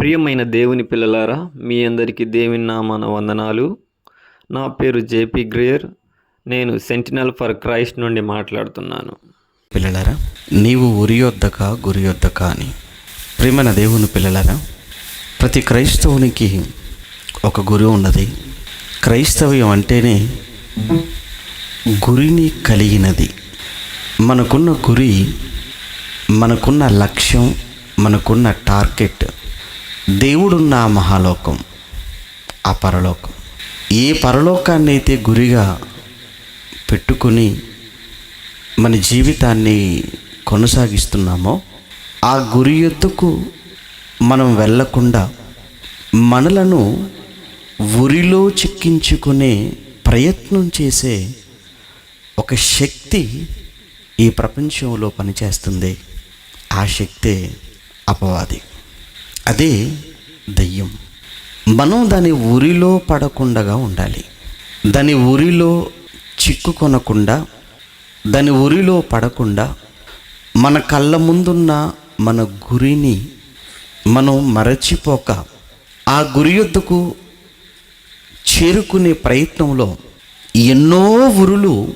ప్రియమైన దేవుని పిల్లలారా మీ అందరికీ దేవుని నామాన వందనాలు. నా పేరు జేపీ గ్రేయర్. నేను సెంటినల్ ఫర్ క్రైస్ట్ నుండి మాట్లాడుతున్నాను. పిల్లలారా నీవు ఉరియొద్దక గురియొద్దక గురి అని ప్రేమైన దేవుని పిల్లలారా ప్రతి క్రైస్తవునికి ఒక గురి ఉన్నది. క్రైస్తవ్యం అంటేనే గురిని కలిగినది. మనకున్న గురి మనకున్న లక్ష్యం మనకున్న టార్గెట్ దేవుడున్న మహాలోకం ఆ పరలోకం. ఏ పరలోకాన్ని అయితే గురిగా పెట్టుకుని మన జీవితాన్ని కొనసాగిస్తున్నామో ఆ గురి ఎద్దుకు మనం వెళ్ళకుండా మనలను ఉరిలో చిక్కించుకునే ప్రయత్నం చేసే ఒక శక్తి ఈ ప్రపంచంలో పనిచేస్తుంది. ఆ శక్తే అపవాది. అదే దయ్యం. మనం దాని ఉరిలో పడకుండా ఉండాలి. దాని ఉరిలో చిక్కుకొనకుండా దాని ఉరిలో పడకుండా మన కళ్ళ ముందున్న మన గురిని మనం మరచిపోక ఆ గురి యొద్దకు చేరుకునే ప్రయత్నంలో ఎన్నో ఉరులు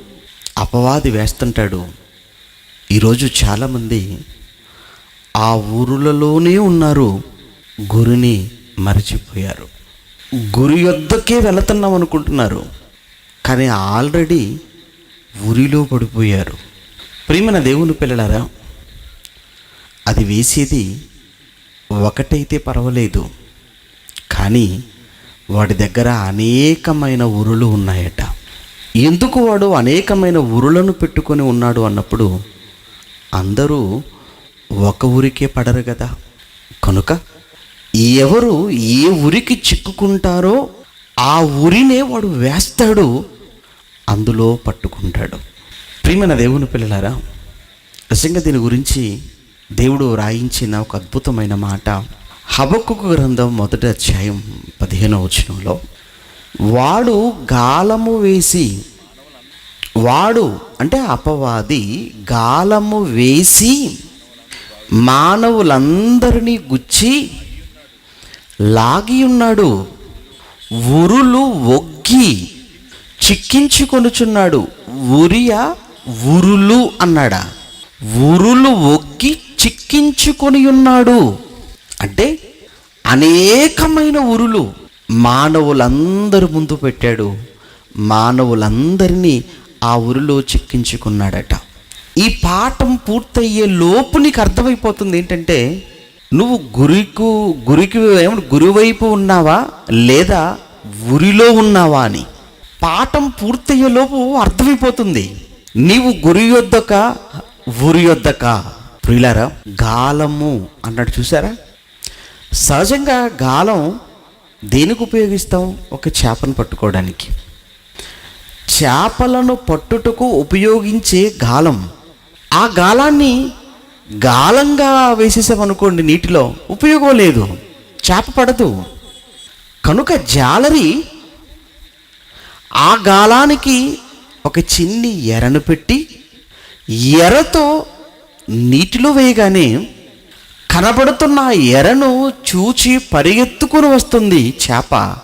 అపవాది వేస్తుంటాడు. ఈరోజు చాలామంది ఆ ఊరులలోనే ఉన్నారు. గురిని మరచిపోయారు. గురి యొద్దకే వెళుతున్నాం అనుకుంటున్నారు. కానీ ఆల్రెడీ ఉరిలో పడిపోయారు. ప్రేమన దేవుని పిల్లలారా అది వేసేది ఒకటైతే పర్వాలేదు. కానీ వాడి దగ్గర అనేకమైన ఉరులు ఉన్నాయట. ఎందుకు వాడు అనేకమైన ఉరులను పెట్టుకొని ఉన్నాడు అన్నప్పుడు అందరూ ఒక ఊరికే పడరు కదా. కనుక ఎవరు ఏ ఉరికి చిక్కుకుంటారో ఆ ఉరినే వాడు వేస్తాడు అందులో పట్టుకుంటాడు. ప్రియమైన దేవుని పిల్లలారా నిజంగా దీని గురించి దేవుడు రాయించిన ఒక అద్భుతమైన మాట. హబక్కు గ్రంథం మొదటి అధ్యాయం పదిహేనవ వచనంలో వాడు గాలము వేసి వాడు అంటే అపవాది గాలము వేసి మానవులందరినీ గుచ్చి లాగి ఉన్నాడు ఉరులు ఒగ్గి చిక్కించుకొనుచున్నాడు. ఉరియా ఉరులు అన్నాడా. ఉరులు ఒగ్గి చిక్కించుకొని ఉన్నాడు అంటే అనేకమైన ఉరులు మానవులందరి ముందు పెట్టాడు. మానవులందరినీ ఆ ఉరిలో చిక్కించుకున్నాడట. ఈ పాఠం పూర్తయ్యే లోపు నీకు అర్థమైపోతుంది ఏంటంటే నువ్వు గురికు గురికి ఏమంటే గురువైపు ఉన్నావా లేదా ఉరిలో ఉన్నావా అని? పాఠం పూర్తయ్యేలోపు అర్థమైపోతుంది. నీవు గురి యొద్దక ఉరి యొద్దక. ప్రియులారా గాలము అన్నాడు చూసారా సహజంగా గాలం దేనికి ఉపయోగిస్తాం? ఒక చేపను పట్టుకోవడానికి. చేపలను పట్టుటకు ఉపయోగించే గాలం. ఆ గాలాన్ని గాలంగా వేసేసామనుకోండి నీటిలో ఉపయోగం లేదు చేప పడదు. కనుక జాలరి ఆ గాలానికి ఒక చిన్ని ఎరను పెట్టి ఎరతో నీటిలో వేయగానే కనబడుతున్న ఆ ఎరను చూచి పరిగెత్తుకుని వస్తుంది చేప.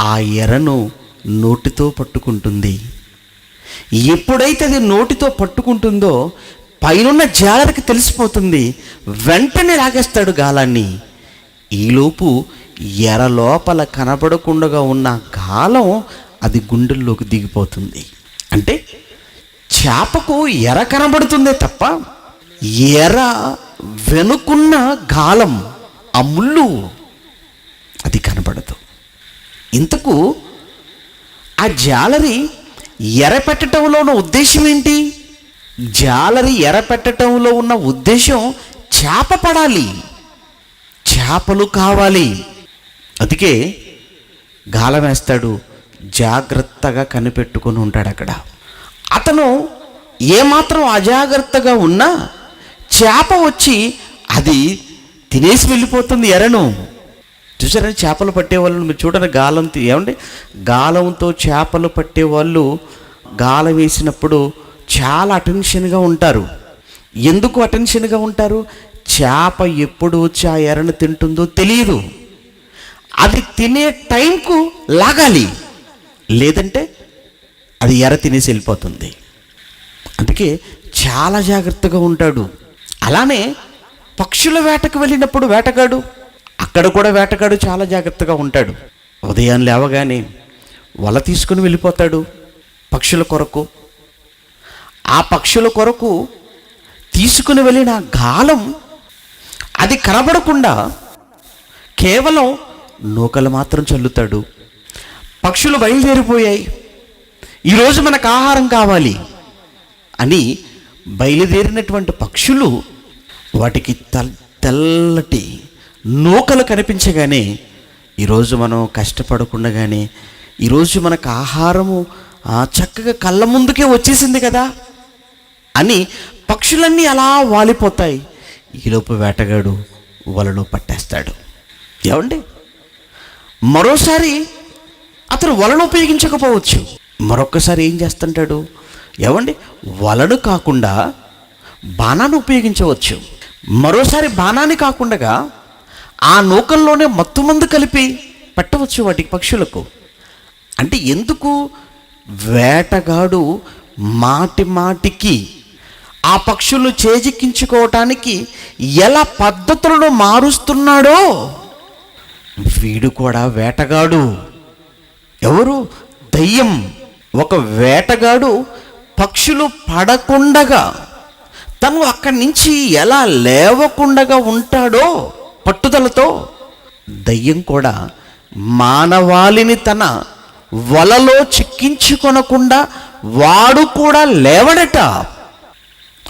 ఆ ఎరను నోటితో పట్టుకుంటుంది. ఎప్పుడైతే అది నోటితో పట్టుకుంటుందో పైనున్న జాలరికి తెలిసిపోతుంది. వెంటనే లాగేస్తాడు గాలాన్ని. ఈలోపు ఎర లోపల కనబడకుండా ఉన్న గాలం అది గుండెల్లోకి దిగిపోతుంది. అంటే చేపకు ఎర కనబడుతుందే తప్ప ఎర వెనుకున్న గాలం ఆ ముళ్ళు అది కనబడదు. ఇంతకు ఆ జాలరి ఎర పెట్టడంలో ఉన్న ఉద్దేశం ఏంటి? జాలరి ఎరపెట్టడంలో ఉన్న ఉద్దేశం చేప పడాలి చేపలు కావాలి. అందుకే గాలం వేస్తాడు జాగ్రత్తగా కనిపెట్టుకొని ఉంటాడు అక్కడ. అతను ఏమాత్రం అజాగ్రత్తగా ఉన్నా చేప వచ్చి అది తినేసి వెళ్ళిపోతుంది ఎరను. చూసారా చేపలు పట్టేవాళ్ళు మీరు చూడండి గాలం ఏమంటే ఏమండి? గాలంతో చేపలు పట్టేవాళ్ళు గాలం వేసినప్పుడు చాలా అటెన్షన్గా ఉంటారు. ఎందుకు అటెన్షన్గా ఉంటారు? చేప ఎప్పుడు వచ్చి ఆ ఎరను తింటుందో తెలియదు అది తినే టైంకు లాగాలి. లేదంటే అది ఎర తినేసి వెళ్ళిపోతుంది. అందుకే చాలా జాగ్రత్తగా ఉంటాడు. అలానే పక్షుల వేటకు వెళ్ళినప్పుడు వేటగాడు అక్కడ కూడా వేటగాడు చాలా జాగ్రత్తగా ఉంటాడు. ఉదయం లేవగానే వల తీసుకుని వెళ్ళిపోతాడు పక్షుల కొరకు. ఆ పక్షుల కొరకు తీసుకుని వెళ్ళిన గాలం అది కనబడకుండా కేవలం నూకలు మాత్రం చల్లుతాడు. పక్షులు బయలుదేరిపోయాయి. ఈరోజు మనకు ఆహారం కావాలి అని బయలుదేరినటువంటి పక్షులు వాటికి తెల్లటి నూకలు కనిపించగానే ఈరోజు మనం కష్టపడకుండా కానీ ఈరోజు మనకు ఆహారము చక్కగా కళ్ళ ముందుకే వచ్చేసింది కదా. అని పక్షులన్నీ అలా వాలిపోతాయి. ఈలోపు వేటగాడు వలలో పట్టేస్తాడు. ఏమండి? మరోసారి అతను వలను ఉపయోగించకపోవచ్చు. మరొక్కసారి ఏం చేస్తుంటాడు? ఏమండి? వలను కాకుండా బాణాన్ని ఉపయోగించవచ్చు. మరోసారి బాణాన్ని కాకుండా ఆ నూకల్లోనే మత్తు మందు కలిపి పెట్టవచ్చు వాటికి పక్షులకు. అంటే ఎందుకు? వేటగాడు మాటి మాటికి ఆ పక్షులు చేజిక్కించుకోవటానికి ఎలా పద్ధతులను మారుస్తున్నాడో వీడు కూడా వేటగాడు. ఎవరు? దయ్యం. ఒక వేటగాడు పక్షులు పడకుండగా తను అక్కడి నుంచి ఎలా లేవకుండగా ఉంటాడో పట్టుదలతో దయ్యం కూడా మానవాళిని తన వలలో చిక్కించుకొనకుండా వాడు కూడా లేవడట.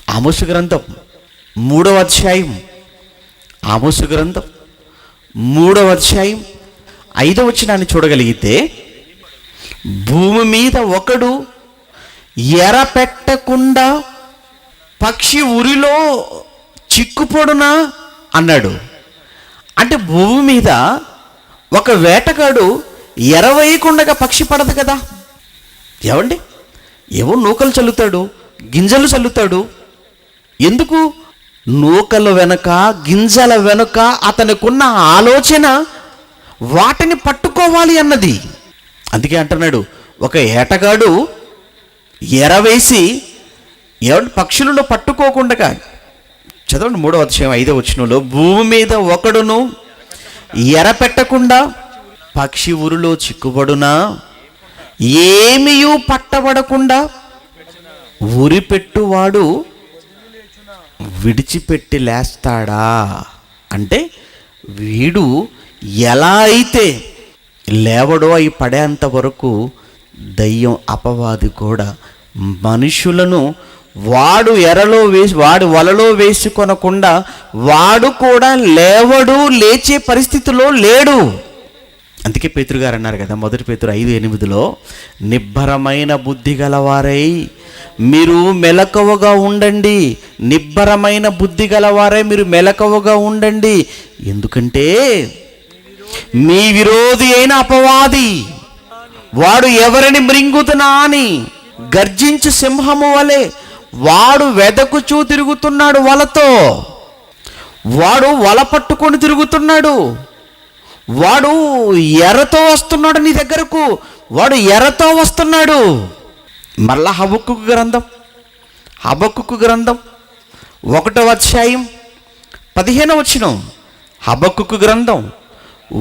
ఆమోసు గ్రంథం మూడవ అధ్యాయం. ఆమోసు గ్రంథం మూడవ అధ్యాయం. ఐదవ వచనాన్ని చూడగలిగితే భూమి మీద ఒకడు ఎర పెట్టకుండా పక్షి ఉరిలో చిక్కుపొడునా అన్నాడు. అంటే భూమి మీద ఒక వేటగాడు ఎరవేయకుండా పక్షి పడదు కదా? ఏమండి? ఏవో నూకలు చల్లుతాడు గింజలు చల్లుతాడు ఎందుకు? నూకల వెనక గింజల వెనుక అతనికున్న ఆలోచన వాటిని పట్టుకోవాలి అన్నది. అందుకే అంటున్నాడు ఒక ఏటగాడు ఎరవేసి ఎవరి పక్షులను పట్టుకోకుండా చదవండి మూడో అధ్యాయం ఐదో వచ్చినలో భూమి మీద ఒకడును ఎర పెట్టకుండా పక్షి ఊరిలో చిక్కుబడునా? ఏమియూ పట్టబడకుండా ఉరి పెట్టువాడు విడిచిపెట్టి లేస్తాడా? అంటే వీడు ఎలా అయితే లేవడో అయి పడేంత వరకు దయ్యం అపవాది కూడా మనుషులను వాడు ఎరలో వేసి వాడు వలలో వేసుకొనకుండా వాడు కూడా లేవడు లేచే పరిస్థితిలో లేడు. అందుకే పేతురు గారు అన్నారు కదా మొదటి పేతురు ఐదు ఎనిమిదిలో నిబ్బరమైన బుద్ధి గలవారై మీరు మెలకువగా ఉండండి. నిబ్బరమైన బుద్ధి గలవారై మీరు మెలకువగా ఉండండి. ఎందుకంటే మీ విరోధి అయిన అపవాది వాడు ఎవరిని మృంగుతున్నా అని గర్జించు సింహము వలె వాడు వెదకుచూ తిరుగుతున్నాడు వలతో. వాడు వల పట్టుకొని తిరుగుతున్నాడు. వాడు ఎర్రతో వస్తున్నాడు నీ దగ్గరకు. వాడు ఎర్రతో వస్తున్నాడు. మళ్ళా హబక్కు గ్రంథం హబక్కు గ్రంథం ఒకటో అధ్యాయం పదిహేను వచ్చిన హబక్కు గ్రంథం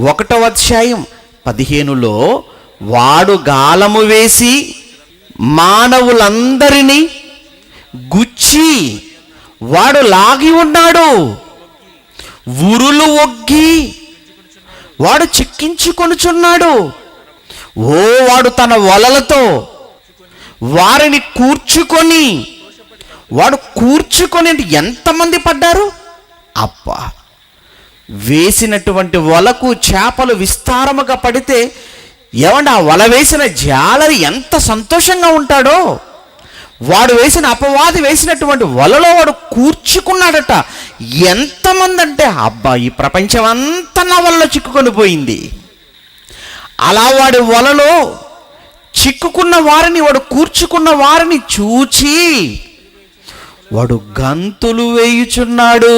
ఒకటో అధ్యాయం పదిహేనులో వాడు గాలము వేసి మానవులందరినీ గుచ్చి వాడు లాగి ఉన్నాడు. ఉరులు ఒగ్గి వాడు చిక్కించుకొనుచున్నాడు ఓ వాడు తన వలలతో వారిని కూర్చుకొని వాడు కూర్చుకొని ఎంతమంది పడ్డారు? అబ్బా! వేసినటువంటి వలకు చేపలు విస్తారముగా పడితే ఏమండి ఆ వల వేసిన జాలరి ఎంత సంతోషంగా ఉంటాడో? వాడు వేసిన అపవాది వేసినటువంటి వలలో వాడు కూర్చుకున్నాడట. ఎంతమంది అంటే అబ్బా ఈ ప్రపంచం అంతా నా వల్ల చిక్కుకొని పోయింది. అలా వాడి వలలో చిక్కుకున్న వారిని వాడు కూర్చుకున్న వారిని చూచి వాడు గంతులు వేయుచున్నాడు.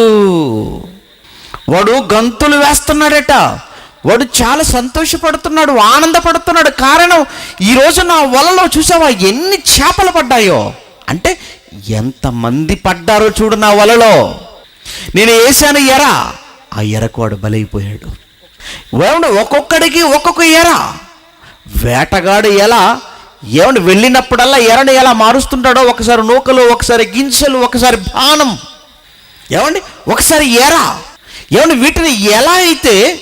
వాడు గంతులు వేస్తున్నాడట. వాడు చాలా సంతోషపడుతున్నాడు ఆనందపడుతున్నాడు. కారణం ఈరోజు నా వలలో చూసావా ఎన్ని చేపలు పడ్డాయో? అంటే ఎంతమంది పడ్డారో చూడు నా వలలో. నేను వేసాను ఎర ఆ ఎరకు వాడు బలైపోయాడు. ఏమండి ఒక్కొక్కడికి ఒక్కొక్క ఎర. వేటగాడు ఎలా ఏమండి వెళ్ళినప్పుడల్లా ఎరను ఎలా మారుస్తుంటాడో? ఒకసారి నూకలు ఒకసారి గింజలు ఒకసారి బాణం. ఏమండి ఒకసారి ఎర. ఏమండి వీటిని ఎలా అయితే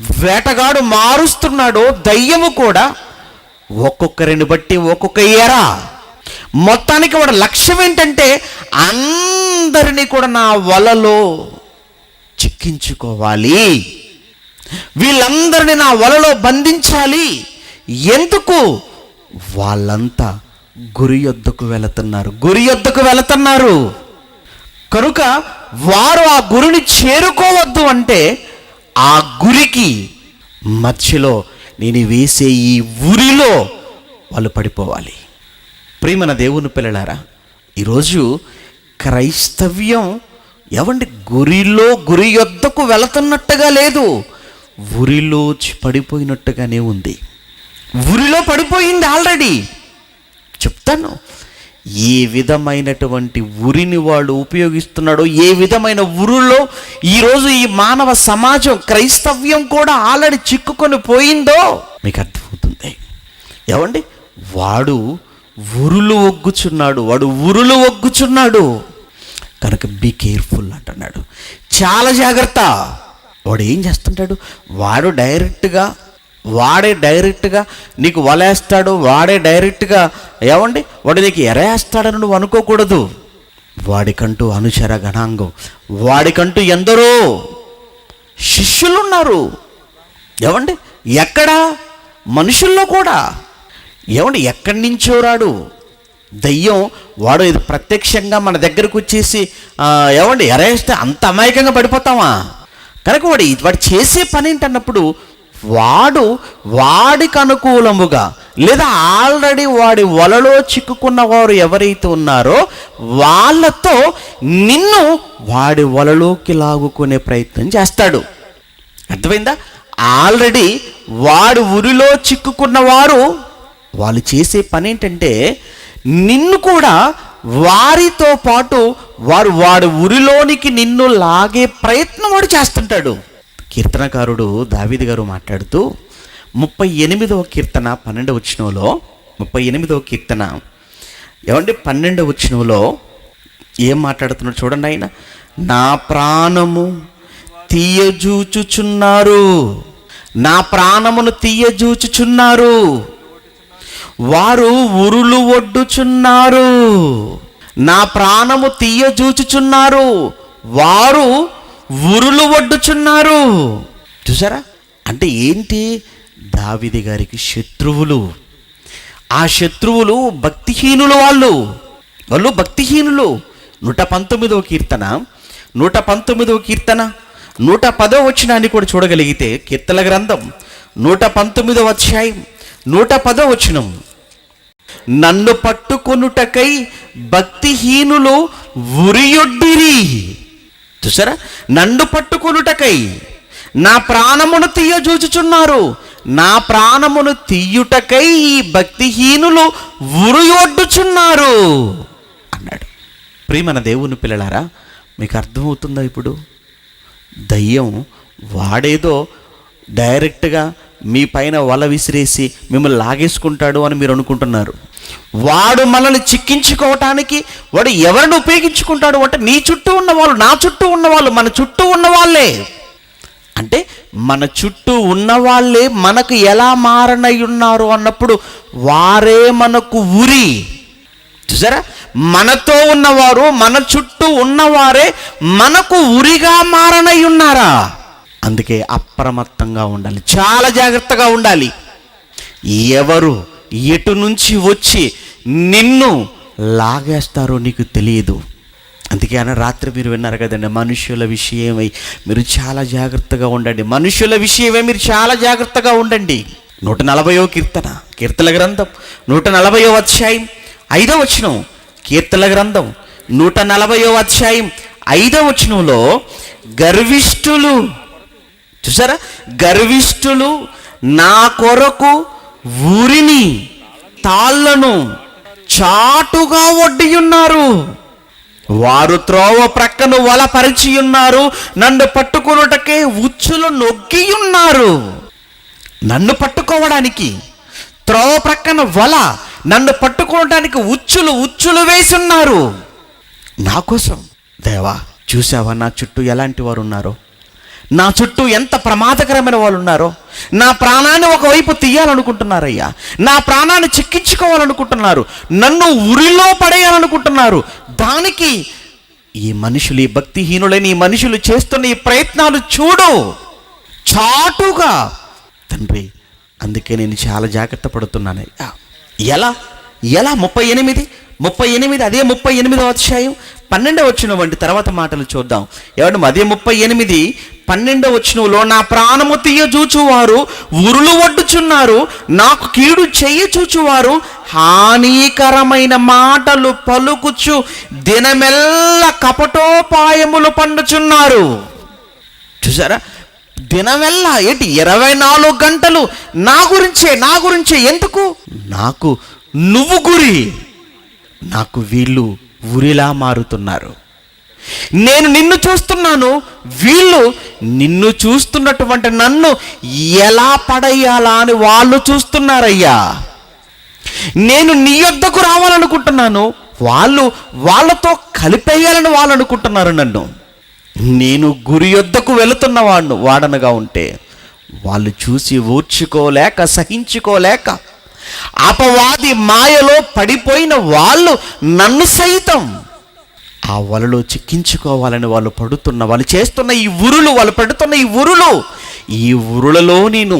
వేటగాడు మారుస్తున్నాడో దయ్యము కూడా ఒక్కొక్కరిని బట్టి ఒక్కొక్క ఎరా. మొత్తానికి వాడు లక్ష్యం ఏంటంటే అందరినీ కూడా నా వలలో చిక్కించుకోవాలి. వీళ్ళందరినీ నా వలలో బంధించాలి. ఎందుకు? వాళ్ళంతా గురి యొద్దకు వెళుతున్నారు. గురి యొద్దకు వెళుతున్నారు. కనుక వారు ఆ గురిని చేరుకోవద్దు అంటే ఆ గురికి మధ్యలో నేను వేసే ఈ ఉరిలో వాళ్ళు పడిపోవాలి. ప్రేమన దేవుని పిల్లలారా ఈరోజు క్రైస్తవ్యం ఎవండి గురిలో గురి యొద్దకు వెళుతున్నట్టుగా లేదు. ఉరిలో పడిపోయినట్టుగానే ఉంది. ఉరిలో పడిపోయింది ఆల్రెడీ చెప్తాను ఏ విధమైనటువంటి ఉరిని వాడు ఉపయోగిస్తున్నాడో ఏ విధమైన ఉరులో ఈరోజు ఈ మానవ సమాజం క్రైస్తవ్యం కూడా ఆల్రెడీ చిక్కుకొని పోయిందో మీకు అర్థమవుతుంది. ఏమండి? వాడు ఉరులు ఒగ్గుచున్నాడు వాడు ఉరులు ఒగ్గుచున్నాడు. కనుక బీ కేర్ఫుల్ అంటున్నాడు. చాలా జాగ్రత్త. వాడు ఏం చేస్తుంటాడు? వాడు డైరెక్ట్గా వాడే డైరెక్ట్గా నీకు వలేస్తాడు వాడే డైరెక్ట్గా ఏమండి వాడు నీకు ఎరేస్తాడని నువ్వు అనుకోకూడదు. వాడికంటూ అనుచర గణాంగం. వాడికంటూ ఎందరో శిష్యులు ఉన్నారు ఏమండి ఎక్కడ? మనుషుల్లో కూడా. ఏమండి ఎక్కడి నుంచో రాడు. దయ్యం వాడు ఇది ప్రత్యక్షంగా మన దగ్గరకు వచ్చేసి ఏమండి ఎరేస్తే అంత అమాయకంగా పడిపోతామా? కనుక వాడు వాడు చేసే పని ఏంటన్నప్పుడు వాడు వాడికి అనుకూలముగా లేదా ఆల్రెడీ వాడి వలలో చిక్కుకున్న వారు ఎవరైతే ఉన్నారో వాళ్ళతో నిన్ను వాడి వలలోకి లాగుకునే ప్రయత్నం చేస్తాడు. అర్థమైందా? ఆల్రెడీ వాడు ఉరిలో చిక్కుకున్న వారు వాళ్ళు చేసే పని ఏంటంటే నిన్ను కూడా వారితో పాటు వారు వాడి ఉరిలోనికి నిన్ను లాగే ప్రయత్నం వాడు చేస్తుంటాడు. కీర్తనకారుడు దావిది గారు మాట్లాడుతూ ముప్పై ఎనిమిదవ కీర్తన పన్నెండవ వచ్చినలో ముప్పై ఎనిమిదవ కీర్తన. ఏమండి పన్నెండవ వచ్చినలో ఏం మాట్లాడుతున్నాడు చూడండి ఆయన. నా ప్రాణము తీయజూచుచున్నారు. నా ప్రాణమును తీయజూచుచున్నారు. వారు ఉరులు ఒడ్డుచున్నారు. నా ప్రాణము తీయజూచుచున్నారు. వారు ఉరులు ఒడ్డుచున్నారు. చూసారా? అంటే ఏంటి? దావిది గారికి శత్రువులు. ఆ శత్రువులు భక్తిహీనులు వాళ్ళు. వాళ్ళు భక్తిహీనులు. నూట పంతొమ్మిదవ కీర్తన. నూట పంతొమ్మిదవ కీర్తన. నూట పదో వచ్చినాన్ని కూడా చూడగలిగితే కీర్తన గ్రంథం. నూట పంతొమ్మిదవ అధ్యాయం. నూట పదో వచనం. నన్ను పట్టుకొనుటకై భక్తిహీనులు ఉరియొడ్డిరి చూసారా నన్ను పట్టుకొనుటకై నా ప్రాణమును తీయజూచుచున్నారు. నా ప్రాణమును తీయుటకై ఈ భక్తిహీనులు ఉరియొడ్డుచున్నారు. అన్నాడు. ప్రియమన దేవుని పిల్లలారా మీకు అర్థమవుతుందా ఇప్పుడు? దయ్యం వాడేదో డైరెక్ట్గా మీ పైన వల విసిరేసి మిమ్మల్ని లాగేసుకుంటాడు అని మీరు అనుకుంటున్నారు. వాడు మనల్ని చిక్కించుకోవటానికి వాడు ఎవరిని ఉపయోగించుకుంటాడు అంటే నీ చుట్టూ ఉన్నవాళ్ళు నా చుట్టూ ఉన్నవాళ్ళు మన చుట్టూ ఉన్న వాళ్ళే అంటే మన చుట్టూ ఉన్న వాళ్ళే మనకు ఎలా మారనై ఉన్నారు అన్నప్పుడు వారే మనకు ఉరి. చూసారా? మనతో ఉన్నవారు మన చుట్టూ ఉన్నవారే మనకు ఉరిగా మారనై ఉన్నారా అందుకే అప్రమత్తంగా ఉండాలి చాలా జాగ్రత్తగా ఉండాలి. ఎవరు ఎటు నుంచి వచ్చి నిన్ను లాగేస్తారో నీకు తెలియదు. అందుకే అన్న రాత్రి మీరు విన్నారు కదండి మనుషుల విషయమై మీరు చాలా జాగ్రత్తగా ఉండండి. మనుషుల విషయమై మీరు చాలా జాగ్రత్తగా ఉండండి. నూట నలభయో కీర్తన కీర్తన గ్రంథం నూట నలభయో అధ్యాయం ఐదో వచనం కీర్తన గ్రంథం నూట నలభయో అధ్యాయం ఐదో వచనంలో గర్విష్ఠులు చూసారా? గర్విష్ఠులు నా కొరకు ఊరిని తాళ్ళను చాటుగా ఒడ్డి ఉన్నారు వారు త్రోవ ప్రక్కన వల పరిచియున్నారు నన్ను పట్టుకున్నటకే ఉచ్చులు నొక్కియున్నారు నన్ను పట్టుకోవడానికి త్రోవ ప్రక్కన వల నన్ను పట్టుకోవడానికి ఉచ్చులు ఉచ్చులు వేసున్నారు నా కోసం దేవా చూసావా నా చుట్టూ ఎలాంటి వారు ఉన్నారో నా చుట్టూ ఎంత ప్రమాదకరమైన వాళ్ళు ఉన్నారో నా ప్రాణాన్ని ఒకవైపు తీయాలనుకుంటున్నారయ్యా నా ప్రాణాన్ని చిక్కించుకోవాలనుకుంటున్నారు నన్ను ఉరిలో పడేయాలనుకుంటున్నారు. దానికి ఈ మనుషులు ఈ భక్తిహీనులైన ఈ మనుషులు చేస్తున్న ఈ ప్రయత్నాలు చూడు. చాటుగా. తండ్రి అందుకే నేను చాలా జాగ్రత్త పడుతున్నానయ్యా. ఎలా? ఎలా? ముప్పై ఎనిమిది? ముప్పై ఎనిమిది అదే ముప్పై ఎనిమిదో అధ్యాయం? పన్నెండవ వచ్చిన వంటి తర్వాత మాటలు చూద్దాం. ఎవరు అదే ముప్పై ఎనిమిది పన్నెండవ వచ్చినలో నా ప్రాణము తీయ చూచువారు ఉరులు ఒడ్డుచున్నారు నాకు కీడు చెయ్య చూచువారు హానికరమైన మాటలు పలుకుచు దినమెల్ల కపటోపాయములు పండుచున్నారు. చూసారా? దినమెల్లా ఏంటి? ఇరవై నాలుగు గంటలు నా గురించే నా గురించే ఎందుకు? నాకు నువ్వు గురి నాకు వీళ్ళు ఉరిలా మారుతున్నారు. నేను నిన్ను చూస్తున్నాను వీళ్ళు నిన్ను చూస్తున్నటువంటి నన్ను ఎలా పడేయాలా అని వాళ్ళు చూస్తున్నారయ్యా. నేను నీ యొద్దకు రావాలనుకుంటున్నాను వాళ్ళు వాళ్ళతో కలిపేయాలని వాళ్ళు అనుకుంటున్నారు నన్ను. నేను గురి యొద్దకు వెళుతున్న వాడు వాడనగా ఉంటే వాళ్ళు చూసి ఓర్చుకోలేక సహించుకోలేక అపవాది మాయలో పడిపోయిన వాళ్ళు నన్ను సైతం. ఆ వలలో చిక్కించుకోవాలని వాళ్ళు పడుతున్న వాళ్ళు చేస్తున్న ఈ ఉరులు వాళ్ళు పెడుతున్న ఈ ఉరులు ఈ ఉరులలో నేను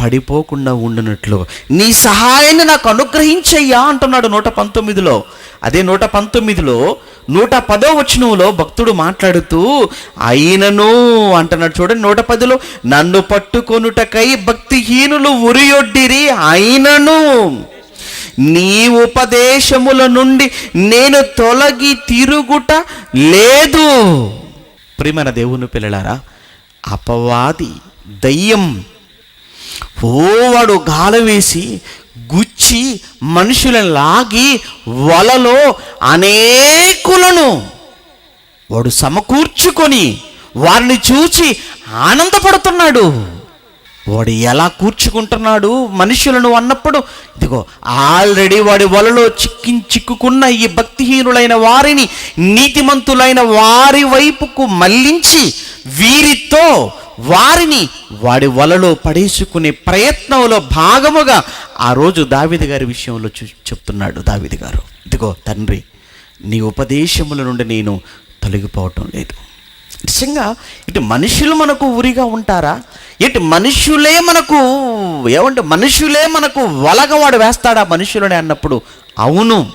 పడిపోకుండా ఉండినట్లు. నీ సహాయాన్ని నాకు అనుగ్రహించయ్యా అంటున్నాడు నూట పంతొమ్మిదిలో. అదే నూట పంతొమ్మిదిలో నూట పదో వచనంలో భక్తుడు మాట్లాడుతూ అయినను అంటున్నాడు చూడండి నూట పదిలో నన్ను పట్టుకొనుటకై భక్తిహీనులు ఉరియొడ్డిరి అయినను. నీ ఉపదేశముల నుండి నేను తొలగి తిరుగుట లేదు. ప్రియమైన దేవుని పిల్లలారా అపవాది దయ్యం ఓ వాడు గాల వేసి గుచ్చి మనుషులను లాగి వలలో అనేకులను వాడు సమకూర్చుకొని వారిని చూచి ఆనందపడుతున్నాడు. వాడు ఎలా కూర్చుకుంటున్నాడు మనుషులను అన్నప్పుడు ఇదిగో ఆల్రెడీ వాడి వలలో చిక్కి చిక్కుకున్న ఈ భక్తిహీనులైన వారిని నీతిమంతులైన వారి వైపుకు మళ్ళించి వీరితో వారిని వాడి వలలో పడేసుకునే ప్రయత్నంలో భాగముగా ఆ రోజు దావిది గారి విషయంలో చూ చెప్తున్నాడు దావిది గారు. ఇదిగో తండ్రి నీ ఉపదేశముల నుండి నేను తొలగిపోవటం లేదు. నిజంగా ఇటు మనుషులు మనకు ఉరిగా ఉంటారా? ఇటు మనుషులే మనకు ఏమంటే మనుషులే మనకు వలగవాడు వేస్తాడా మనుషులనే అన్నప్పుడు? అవును.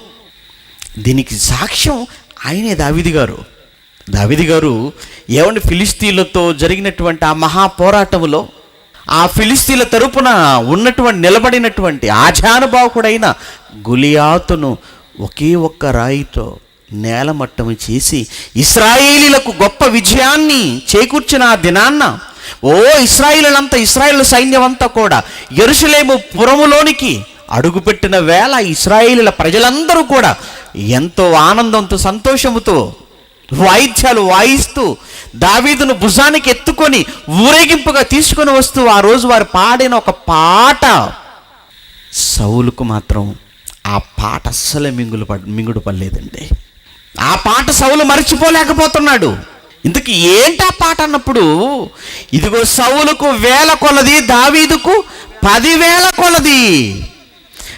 దీనికి సాక్ష్యం ఆయనే దావిది గారు. దావిది గారు ఏమండి ఫిలిస్తీన్లతో జరిగినటువంటి ఆ మహాపోరాటంలో ఆ ఫిలిస్తీన్ల తరపున ఉన్నటువంటి నిలబడినటువంటి ఆజానుభావుడైన గులియాతును ఒకే ఒక్క రాయితో నేలమట్టము చేసి ఇస్రాయేలీలకు గొప్ప విజయాన్ని చేకూర్చిన ఆ దినాన్న ఓ ఇస్రాయిలంతా ఇస్రాయిల్ సైన్యం అంతా కూడా ఎరుసలేము పురములోనికి అడుగుపెట్టిన వేళ ఇస్రాయేలీల ప్రజలందరూ కూడా ఎంతో ఆనందంతో సంతోషముతో వాయిద్యాలు వాయిస్తూ దావీదును భుజానికి ఎత్తుకొని ఊరేగింపుగా తీసుకొని వస్తూ ఆ రోజు వారు పాడిన ఒక పాట సౌలుకు మాత్రం ఆ పాట అస్సలే మింగులు పడ్ మింగుడు పడలేదండి. ఆ పాట సౌలు మర్చిపోలేకపోతున్నాడు. ఇంతకీ ఏంటి ఆ పాట అన్నప్పుడు ఇదిగో సౌలుకు వేల కొలది దావీదుకు పదివేల కొలది.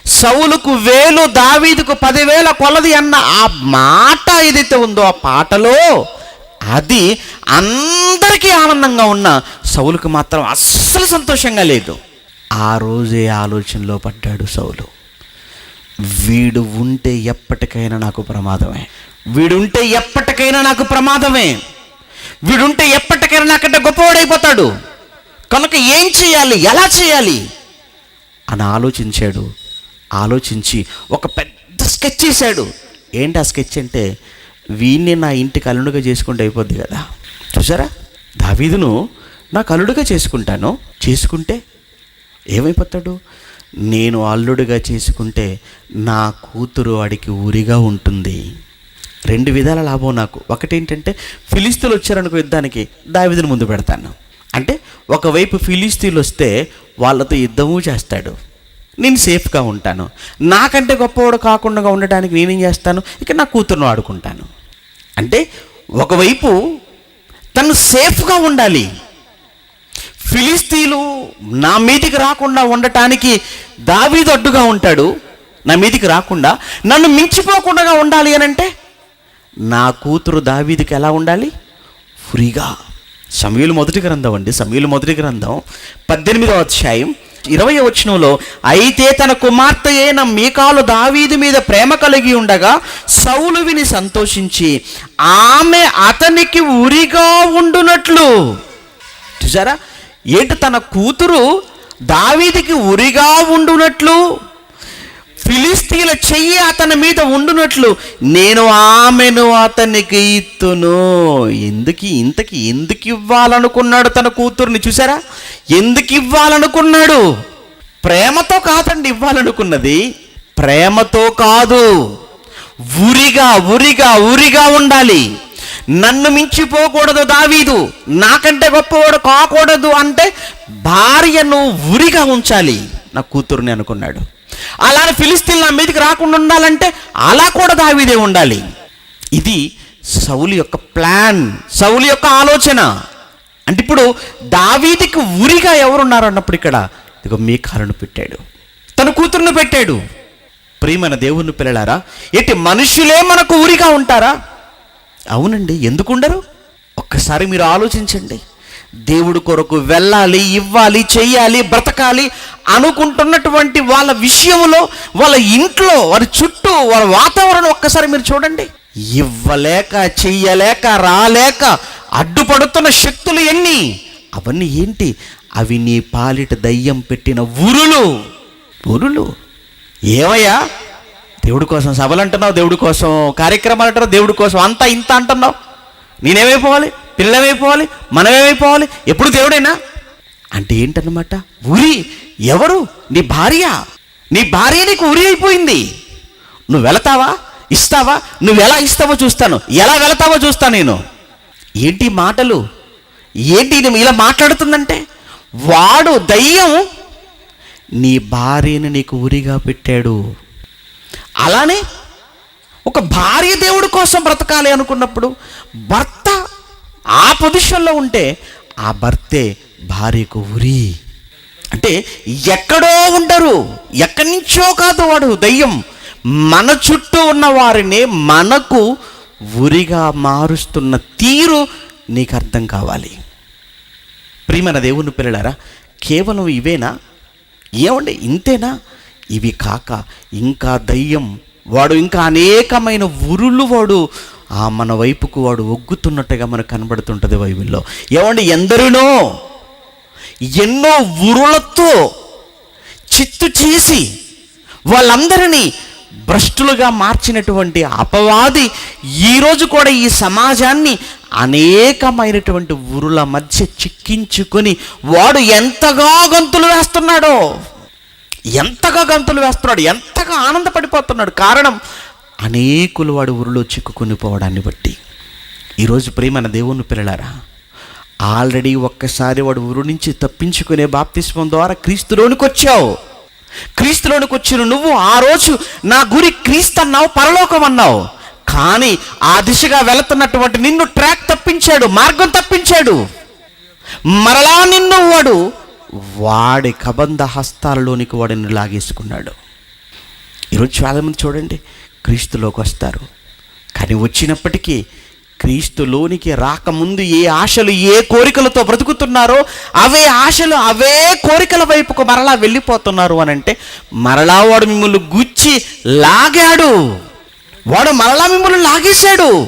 సౌలుకు వేలు దావీదుకు పదివేల కొలది అన్న ఆ మాట ఏదైతే ఉందో ఆ పాటలో అది అందరికీ ఆనందంగా ఉన్న సౌలుకు మాత్రం అస్సలు సంతోషంగా లేదు. ఆ రోజే ఆలోచనలో పడ్డాడు సౌలు. వీడు ఉంటే ఎప్పటికైనా నాకు ప్రమాదమే. వీడుంటే ఎప్పటికైనా నాకు ప్రమాదమే. వీడుంటే ఎప్పటికైనా నాకంటే గొప్పవాడైపోతాడు కనుక ఏం చేయాలి? ఎలా చేయాలి? అని ఆలోచించాడు. ఆలోచించి ఒక పెద్ద స్కెచ్ చేశాడు. ఏంటి ఆ స్కెచ్ అంటే వీణ్ణి నా ఇంటి కలుడుగా చేసుకుంటే అయిపోద్ది కదా. చూసారా దావీదును నా కలుడుగా చేసుకుంటాను. చేసుకుంటే ఏమైపోతాడు? నేను అల్లుడుగా చేసుకుంటే నా కూతురు వాడికి ఊరిగా ఉంటుంది. రెండు విధాల లాభం నాకు. ఒకటేంటంటే ఫిలిస్తీన్లు వచ్చారనుకో యుద్ధానికి దావిదిని ముందు పెడతాను. అంటే ఒకవైపు ఫిలిస్తీన్లు వస్తే వాళ్ళతో యుద్ధము చేస్తాడు. నేను సేఫ్గా ఉంటాను. నాకంటే గొప్పవాడు కాకుండా ఉండటానికి నేనేం చేస్తాను? ఇక నా కూతురును ఆడుకుంటాను అంటే ఒకవైపు తను సేఫ్గా ఉండాలి. ఫిలిస్తీన్లు నా మీదికి రాకుండా ఉండటానికి దావీదు అడ్డుగా ఉంటాడు. నా మీదికి రాకుండా నన్ను మించిపోకుండా ఉండాలి అని అంటే నా కూతురు దావీదికి ఎలా ఉండాలి? ఫ్రీగా. సమీలు మొదటి గ్రంథం అండి. సమీలు మొదటి గ్రంథం పద్దెనిమిదవ అధ్యాయం ఇరవై వచనంలో అయితే తన కుమార్తె అయిన మీకాలు దావీదు మీద ప్రేమ కలిగి ఉండగా సౌలు విని సంతోషించి ఆమె అతనికి ఉరిగా ఉండునట్లు. చూసారా? ఏంటి తన కూతురు దావీదికి ఉరిగా ఉండునట్లు? ఫిలిస్తీన్ల చెయ్యి అతని మీద ఉండునట్లు నేను ఆమెను అతనికి ఇత్తును. ఎందుకు ఇంతకి ఎందుకు ఇవ్వాలనుకున్నాడు తన కూతుర్ని చూసారా? ఎందుకు ఇవ్వాలనుకున్నాడు? ప్రేమతో కాదండి ఇవ్వాలనుకున్నది. ప్రేమతో కాదు ఉరిగా ఉరిగా ఉరిగా ఉండాలి. నన్ను మించిపోకూడదు దావీదు నాకంటే గొప్పవాడు కాకూడదు అంటే భార్యను ఉరిగా ఉంచాలి. నా కూతుర్ని అనుకున్నాడు. అలానే ఫిలిస్తీన్ నా మీదకి రాకుండా ఉండాలంటే అలా కూడా దావీదే ఉండాలి. ఇది సౌలు యొక్క ప్లాన్ సౌలు యొక్క ఆలోచన. అంటే ఇప్పుడు దావీదికి ఉరిగా ఎవరున్నారు అన్నప్పుడు ఇక్కడ? ఇదిగో మీ కారును పెట్టాడు. తన కూతురును పెట్టాడు. ప్రియమైన దేవుని పిల్లలారా ఎట్టి మనుషులే మనకు ఊరిగా ఉంటారా? అవునండి ఎందుకు ఉండరు? ఒక్కసారి మీరు ఆలోచించండి. దేవుడు కొరకు వెళ్ళాలి ఇవ్వాలి చెయ్యాలి బ్రతకాలి అనుకుంటున్నటువంటి వాళ్ళ విషయంలో వాళ్ళ ఇంట్లో వారి చుట్టూ వాళ్ళ వాతావరణం ఒక్కసారి మీరు చూడండి. ఇవ్వలేక చెయ్యలేక రాలేక అడ్డుపడుతున్న శక్తులు ఎన్ని? అవన్నీ ఏంటి? అవి నీ పాలిట దయ్యం పెట్టిన ఉరులు. ఉరులు? ఏమయ్యా? దేవుడి కోసం సభలు అంటున్నావు దేవుడి కోసం కార్యక్రమాలు అంటున్నావు దేవుడి కోసం అంతా ఇంత అంటున్నావు. నేనేమైపోవాలి? పిల్లలేమైపోవాలి? మనమేమైపోవాలి? ఎప్పుడు దేవుడైనా? అంటే ఏంటన్నమాట? ఉరి. ఎవరు? నీ భార్య. నీ భార్య నీకు ఉరి అయిపోయింది. నువ్వు వెళతావా? ఇస్తావా? నువ్వు ఎలా ఇస్తావో చూస్తాను. ఎలా వెళతావో చూస్తాను నేను. ఏంటి మాటలు? ఏంటి నువ్వు ఇలా మాట్లాడుతుందంటే? వాడు దయ్యం నీ భార్యను నీకు ఉరిగా పెట్టాడు. అలానే ఒక భార్య దేవుడి కోసం బ్రతకాలి అనుకున్నప్పుడు భర్త ఆ పొజిషన్లో ఉంటే ఆ భర్తే భార్యకు ఉరి. అంటే ఎక్కడో ఉండరు ఎక్కడి నుంచో కాదు వాడు దయ్యం. మన చుట్టూ ఉన్న వారిని మనకు ఉరిగా మారుస్తున్న తీరు నీకు అర్థం కావాలి. ప్రియమైన దేవుని పిల్లలారా కేవలం ఇవేనా? ఏమండి? ఇంతేనా? ఇవి కాక ఇంకా దయ్యం వాడు ఇంకా అనేకమైన ఉరులు వాడు ఆ మన వైపుకు వాడు ఒగ్గుతున్నట్టుగా మనకు కనబడుతుంటుంది బైబిల్లో. ఏమండి? ఎందరినో ఎన్నో ఉరులతో చిత్తు చేసి వాళ్ళందరినీ భ్రష్టులుగా మార్చినటువంటి అపవాది ఈరోజు కూడా ఈ సమాజాన్ని అనేకమైనటువంటి ఉరుల మధ్య చిక్కించుకొని వాడు ఎంతగా గంతులు వేస్తున్నాడో ఎంతగా గంతులు వేస్తున్నాడు ఎంతగా ఆనందపడిపోతున్నాడు. కారణం అనేకులు వాడు ఊరిలో చిక్కుకుని పోవడాన్ని బట్టి. ఈరోజు ప్రేమన దేవుని పిల్లలారా ఆల్రెడీ ఒక్కసారి వాడు ఊరు నుంచి తప్పించుకునే బాప్తిస్మం ద్వారా క్రీస్తులోనికి వచ్చావు. క్రీస్తులోనికి వచ్చిన నువ్వు ఆ రోజు నా గురి క్రీస్తు అన్నావు పరలోకం అన్నావు. కానీ ఆ దిశగా వెళుతున్నటువంటి నిన్ను ట్రాక్ తప్పించాడు మార్గం తప్పించాడు. మరలా నిన్ను వాడు వాడి కబంధ హస్తాలలోనికి వాడిని లాగేసుకున్నాడు. ఈరోజు చాలామంది చూడండి క్రీస్తులోకి వస్తారు. కానీ వచ్చినప్పటికీ క్రీస్తులోనికి రాకముందు ఏ ఆశలు ఏ కోరికలతో బ్రతుకుతున్నారో అవే ఆశలు అవే కోరికల వైపుకు మరలా వెళ్ళిపోతున్నారు అని అంటే మరలా వాడు మిమ్మల్ని గుచ్చి లాగాడు. వాడు మరలా మిమ్మల్ని లాగేశాడు.